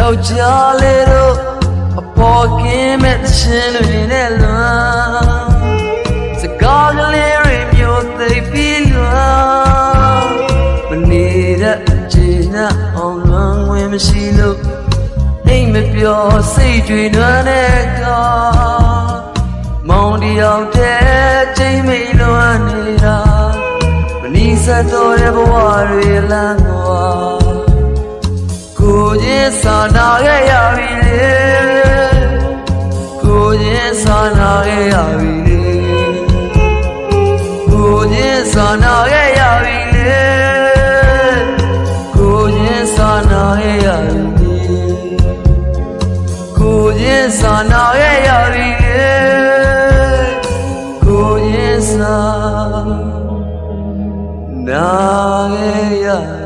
ယောက်ျားလေးတို့အပေါ်ကင်းမဲ့သရှင်တွေနဲ့လွမ်းစကားကလေးတွေမျိုးသိပ်ပြီးလွမ်းမနေတဲ့အခြေနဲ့အောင်လွမ်းဝင်မရှိလို့အိမ်မပြောစိတ်တွေနွမ်းတဲ့ကမောင်တယောက်တည်းချိန်မိန်လွမ်းနေတာမနီးစပ်တော့တဲ့ဘဝတွေလမ်းကွာ င်းစာနာခဲ့ရပြီလေကိုချင်းစာနာခဲ့ရပြီလေကိုချင်းစာနာခဲ့ရပြီလေကိုချင်းစာနာခဲ့ရပြီကိုချင်းစာနာခဲ့ရပြီလေကိုချင်းစာနာခဲ့ရ